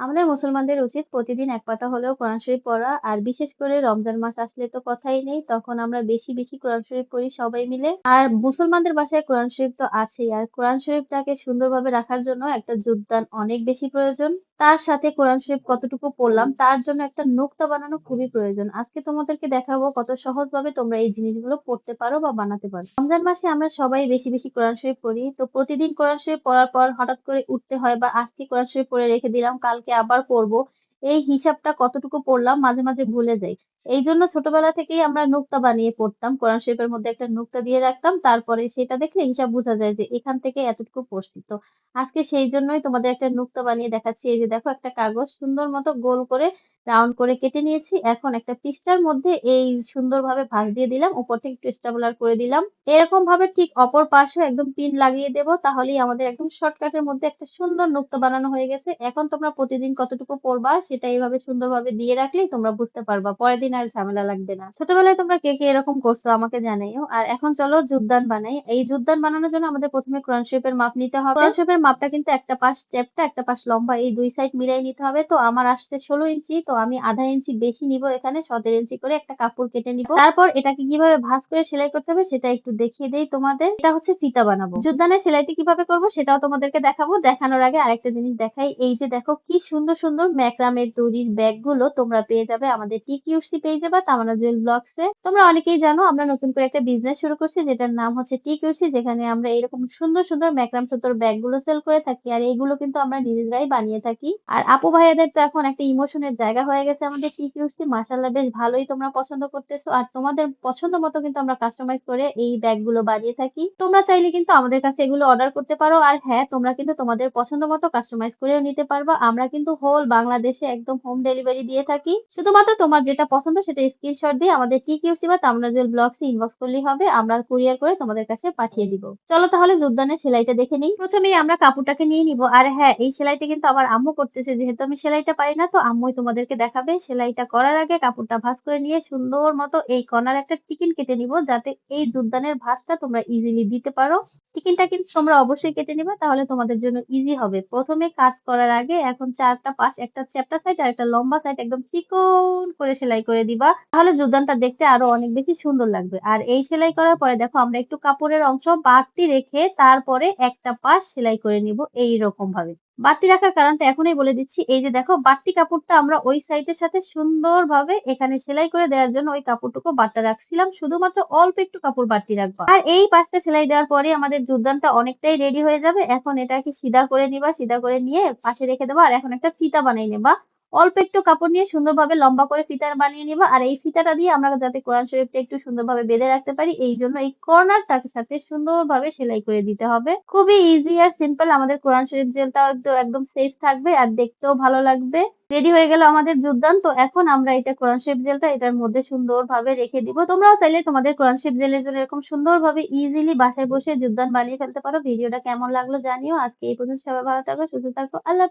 আমাদের মুসলমানদের উচিত প্রতিদিন এক পাতা হলেও কোরআন শরীফ পড়া, আর বিশেষ করে রমজান মাস আসলে তো কথাই নেই, তখন আমরা বেশি বেশি কোরআন শরীফ পড়ি সবাই মিলে। আর মুসলমানদের বাসায় কোরআন শরীফ তো আছেই, আর কোরআন শরীফটাকে সুন্দরভাবে রাখার জন্য একটা যোগদান অনেক বেশি প্রয়োজন। তার সাথে কোরআন শরীফ কতটুকু পড়লাম, তার জন্য একটা নোক্তা বানানো খুবই প্রয়োজন। আজকে তোমাদেরকে দেখাবো কত সহজ ভাবে তোমরা এই জিনিসগুলো পড়তে পারো বা বানাতে পারো। রমজান মাসে আমরা সবাই বেশি বেশি কোরআন শরীফ পড়ি, তো প্রতিদিন কোরআন শরীফ পড়ার পর হঠাৎ করে উঠতে হয় বা আজকে কোরআন শরীফ পড়ে রেখে দিলাম, কালকে আবার পড়ব। এই হিসাবটা কতটুকু পড়লাম মাঝে মাঝে ভুলে যাই। এই জন্য ছোটবেলা থেকেই আমরা নুক্তা বানিয়ে পড়তাম, কোরআন শরীফের মধ্যে একটা নুক্তা দিয়ে রাখতাম, তারপরে সেটা দেখলে হিসাব বোঝা যায় যে এখান থেকে এতটুকু পড়ছি। তো আজকে সেই জন্যই তোমাদের একটা নুক্তা বানিয়ে দেখাচ্ছি। এই যে দেখো একটা কাগজ সুন্দর মতো গোল করে রাউন্ড করে কেটে নিয়েছি। এখন একটা পৃষ্ঠার মধ্যে এই সুন্দরভাবে ভাঁজ দিয়ে দিলাম। উপর থেকে একটু করে দিলাম। এরকম ভাবে ঠিক অপর পাশেও একদম পিন লাগিয়ে দেব, তাহলেই আমাদের একদম শর্টকাটের মধ্যে একটা সুন্দর নুক্ত বানানো হয়ে গেছে। এখন তোমরা প্রতিদিন কতটুকু পড়বা সেটা এইভাবে সুন্দরভাবে দিয়ে রাখলেই তোমরা বুঝতে পারবা। পরের দিন আর ঝামেলা লাগবে না। ছোটবেলায় তোমরা কে কে এরকম করছ আমাকে জানাইও। আর এখন চলো যুদ্ধদান বানাই। এই যুদ্ধদান বানানোর জন্য আমাদের প্রথমে কোরআন শরীফের মাপ নিতে হবে। কোরআন শেপের মাপটা কিন্তু একটা পাশ চ্যাপটা, একটা পাশ লম্বা। এই দুই সাইড মিলাই নিতে হবে। তো আমার আসছে ষোলো ইঞ্চি। তো আমি আধা ইঞ্চি বেশি নিব এখানে, সতেরো ইঞ্চি করে একটা কাপড় কেটে নিব। তারপর এটাকে কীভাবে ভাঁজ করে সেলাই করতে হবে সেটা একটু দেখিয়ে দেই তোমাদের। এটা হচ্ছে ফিতা বানাবো। যুদ্ধদানের সেলাইটি কীভাবে করব সেটাও তোমাদেরকে দেখাবো। দেখানোর আগে আরেকটা জিনিস দেখাই। এই যে দেখো কি সুন্দর সুন্দর ম্যাক্রামের তৈরির ব্যাগগুলো তোমরা পেয়ে যাবে আমাদের টিকিউসি পেয়ে যাবে তামানা জুয়েল ব্লগস। এ তোমরা অনেকেই জানো আমরা নতুন করে একটা বিজনেস শুরু করছি, যেটার নাম হচ্ছে টিকিউসি, যেখানে আমরা এরকম সুন্দর সুন্দর ম্যাক্রাম সুতোর ব্যাগগুলো সেল করে থাকি। আর এইগুলো কিন্তু আমরা নিজেরাই বানিয়ে থাকি। আর আপু ভাইয়াদের তো এখন একটা ইমোশনের জায়গা হয়ে গেছে আমাদের টিকিউসি মাসাল্লাহ বেশ ভালোই তোমরা পছন্দ করতেছো। আর তোমাদের পছন্দ মতো কিন্তু আমরা কাস্টমাইজ করে এই ব্যাগগুলো বানিয়ে থাকি। তোমরা চাইলে কিন্তু আমাদের কাছে এগুলো অর্ডার করতে পারো। আর হ্যাঁ তোমরা কিন্তু তোমাদের পছন্দ মতো কাস্টমাইজ করেও নিতে পারবা। আমরা কিন্তু হোল বাংলাদেশে একদম হোম ডেলিভারি দিয়ে থাকি। শুধুমাত্র তোমার যেটা পছন্দ সেটা স্ক্রিনশট দিয়ে আমাদের টিকিউসি বা তামনাজুল ব্লগসে ইনবক্স করলেই হবে। আমরা কুরিয়ার করে তোমাদের কাছে পাঠিয়ে দিব। চলো তাহলে যোগদানের সেলাইটা দেখে নিই। প্রথমেই আমরা কাপড়টাকে নিয়ে নিব। আর হ্যাঁ এই সেলাইটা কিন্তু আমার আম্মু করতেছে। যেহেতু আমি সেলাইটা পারি না, তো আম্মুই তোমাদেরকে দেখাবে, সেলাইটা করার আগে কাপড়টা ভাঁজ করে নিয়ে সুন্দর মতো এই কর্নার একটা টিকিন কেটে নিব, যাতে এই যোগদানের ভাঁজটা তোমরা ইজিলি দিতে পারো। টিকিনটা কিন্তু তোমরা অবশ্যই কেটে নিবে, তাহলে তোমাদের জন্য ইজি হবে। প্রথমে কাজ করার আগে এখন চারটা পাশ, একটা চ্যাপটা সাইড আর একটা লম্বা সাইড একদম চিকন করে সেলাই করে দিবা। তাহলে যোগদানটা দেখতে আরও অনেক বেশি সুন্দর লাগবে। আর এই সেলাই করার পরে দেখো, আমরা একটু কাপড়ের অংশ বাড়তি রেখে তারপরে একটা পাশ সেলাই করে নিব এই রকম ভাবে বাড়তি রাখার কারণটা এখনই বলে দিচ্ছি। এই যে দেখো, বাড়তি কাপড়টা আমরা ওই সাইডের সাথে সুন্দরভাবে এখানে সেলাই করে দেওয়ার জন্য ওই কাপড়টুকু বাড়তা রাখছিলাম। শুধুমাত্র অল্প একটু কাপড় বাড়তি রাখব। আর এই পাশটা সেলাই দেওয়ার পরে আমাদের যোগদানটা অনেকটাই রেডি হয়ে যাবে। এখন এটাকে সিধা করে নিবা, সিধা করে নিয়ে পাশে রেখে দেবা। আর এখন একটা ফিতা বানিয়ে নেবা। অল্প একটু কাপড় নিয়ে সুন্দরভাবে লম্বা করে ফিতার বানিয়ে নিবা, আর এই ফিতাটা দিয়ে আমরা যাতে কোরআন শরীফটা একটু সুন্দরভাবে বেঁধে রাখতে পারি, এই জন্য এই কর্নারটার সাথে সুন্দরভাবে সেলাই করে দিতে হবে। খুবই ইজি আর সিম্পল আমাদের কোরআন শরীফ জেলটা একদম সেফ থাকবে আর দেখতেও ভালো লাগবে। রেডি হয়ে গেল আমাদের যোগদান, তো এখন আমরা এটা কোরআন শরীফ জেলটা এটার মধ্যে সুন্দরভাবে রেখে দিব। তোমরাও চাইলে তোমাদের কোরআন শরীফ জেলের জন্য এরকম সুন্দরভাবে ইজিলি বাসায় বসে যোগদান বানিয়ে ফেলতে পারো। ভিডিওটা কেমন লাগল জানিও। আজকে এই পর্যন্ত সবাই ভালো থাকো, সুস্থ থাকো, আল্লাহ